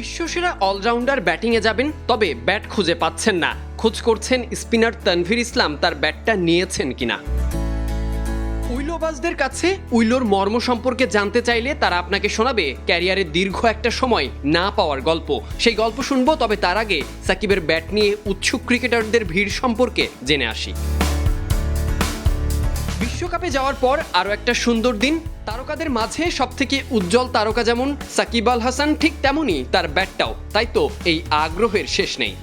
বিশ্বসেরা allrounder ব্যাটিংয়ে যাবেন, তবে ব্যাট খুঁজে পাচ্ছেন না। খোঁজ করছেন স্পিনার তানভীর ইসলাম, তার ব্যাটটা নিয়েছেন কিনা। উইলোবাজদের কাছে উইলোর মর্ম সম্পর্কে জানতে চাইলে তারা আপনাকে শোনাবে ক্যারিয়ারে দীর্ঘ একটা সময় না পাওয়ার গল্প। সেই গল্প শুনব, তবে তার আগে সাকিবের ব্যাট নিয়ে উৎসুক ক্রিকেটারদের ভিড় সম্পর্কে জেনে আসি। বিশ্বকাপে যাওয়ার পর আরও একটা সুন্দর দিন। তারকাদের মাঝে সবথেকে উজ্জ্বল তারকা যেমন সাকিব আল হাসান, ঠিক তেমনই তার ব্যাটটাও। তাই তো, এই আগ্রহের শেষ নেই।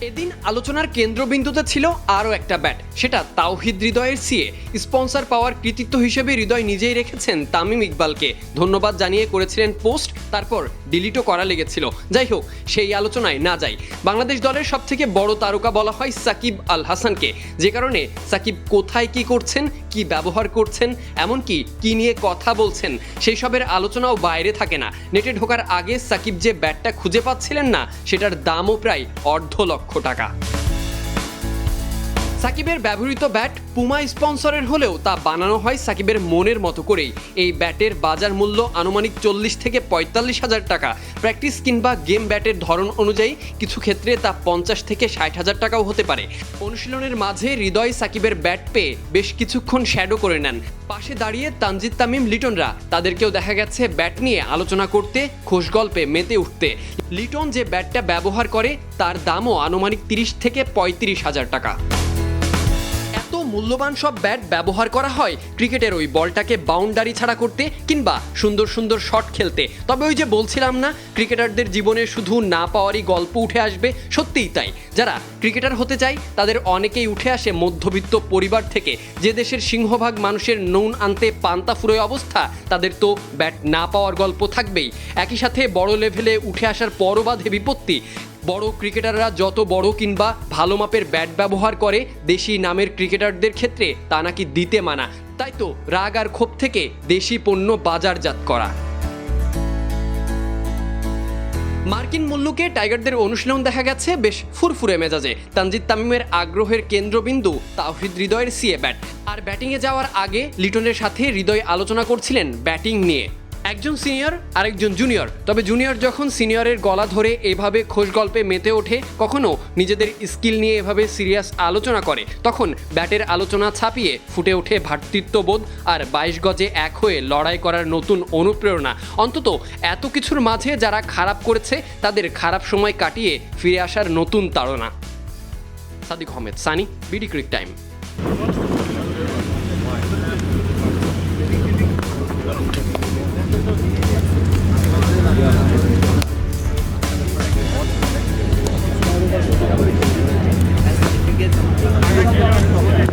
এদিন আলোচনার কেন্দ্রবিন্দুতে ছিল আরও একটা ব্যাট, সেটা তাওহিদ হৃদয়ের সিএ। স্পন্সর পাওয়ার কৃতিত্ব হিসেবে হৃদয় নিজেই রেখেছেন তামিম ইকবালকে। ধন্যবাদ জানিয়ে করেছিলেন পোস্ট, তারপর ডিলিটও করা লেগেছিল। যাই হোক, সেই আলোচনায় না যাই। বাংলাদেশ দলের সবথেকে বড় তারকা বলা হয় সাকিব আল হাসানকে। যে কারণে সাকিব কোথায় কি করছেন কি ব্যবহার করছেন, এমনকি কি নিয়ে কথা বলছেন সেই সবের আলোচনাও বাইরে থাকে না। নেটে ঢোকার আগে সাকিব যে ব্যাটটা খুঁজে পাচ্ছিলেন না, সেটার দামও প্রায় অর্ধ লক্ষ টাকা। সাকিবের ব্যবহৃত ব্যাট পুমা স্পন্সরের হলেও তা বানানো হয় সাকিবের মনের মতো করেই। এই ব্যাটের বাজার মূল্য আনুমানিক চল্লিশ থেকে পঁয়তাল্লিশ হাজার টাকা। প্র্যাকটিস কিংবা গেম ব্যাটের ধরন অনুযায়ী কিছু ক্ষেত্রে তা পঞ্চাশ থেকে ষাট হাজার টাকাও হতে পারে। অনুশীলনের মাঝে হৃদয় সাকিবের ব্যাট পেয়ে বেশ কিছুক্ষণ শ্যাডো করে নেন। পাশে দাঁড়িয়ে তানজিদ তামিম লিটনরা, তাদেরকেও দেখা গেছে ব্যাট নিয়ে আলোচনা করতে, খোশ গল্পে মেতে উঠতে। লিটন যে ব্যাটটা ব্যবহার করে, তার দামও আনুমানিক তিরিশ থেকে পঁয়ত্রিশ হাজার টাকা। মূল্যবান সব ব্যাট ব্যবহার করা হয়। ক্রিকেটের ওই বলটাকে বাউন্ডারি ছাড়া করতে কিংবা সুন্দর সুন্দর শট খেলতে। তবে ওই যে বলছিলাম না, ক্রিকেটারদের জীবনে শুধু না পাওয়ারই গল্প উঠে আসবে, সত্যিই তাই। যারা ক্রিকেটার হতে চায়, তাদের অনেকেই উঠে আসে মধ্যবিত্ত পরিবার থেকে। যে দেশের সিংহভাগ মানুষের নুন আনতে পান্তা ফুরোয় অবস্থা, তাদের তো ব্যাট না পাওয়ার গল্প থাকবেই। একই সাথে বড় লেভেলে উঠে আসার পরও বাধে বিপত্তি। বড় ক্রিকেটাররা যত বড় কিংবা ভালো মাপের ব্যাট ব্যবহার করে দেশি নামের ক্রিকেটারদের ক্ষেত্রে তা নাকি দিতে মানা। তাই তো রাগ আর ক্ষোভ থেকে দেশি পণ্য বাজারজাত করা। মার্কিন মুল্লুকে টাইগারদের অনুশীলন দেখা গেছে বেশ ফুরফুরে মেজাজে। তানজিদ তামিমের আগ্রহের কেন্দ্রবিন্দু তাওহিদ হৃদয়ের সিএ ব্যাট। আর ব্যাটিংয়ে যাওয়ার আগে লিটনের সাথে হৃদয় আলোচনা করছিলেন ব্যাটিং নিয়ে। একজন সিনিয়র, আরেকজন জুনিয়র। তবে জুনিয়র যখন সিনিয়রের গলা ধরে এভাবে খোশ গল্পে মেতে ওঠে, কখনো নিজেদের স্কিল নিয়ে এভাবে সিরিয়াস আলোচনা করে। তখন ব্যাটের আলোচনা ছাপিয়ে ফুটে ওঠে ভ্রাতৃত্ববোধ আর বাইশ গজে এক হয়ে লড়াই করার নতুন অনুপ্রেরণা। অন্তত এত কিছুর মাঝে যারা খারাপ করেছে, তাদের খারাপ সময় কাটিয়ে ফিরে আসার নতুন তাড়না। Sadiq Ahmed, Sunny, BD cric time.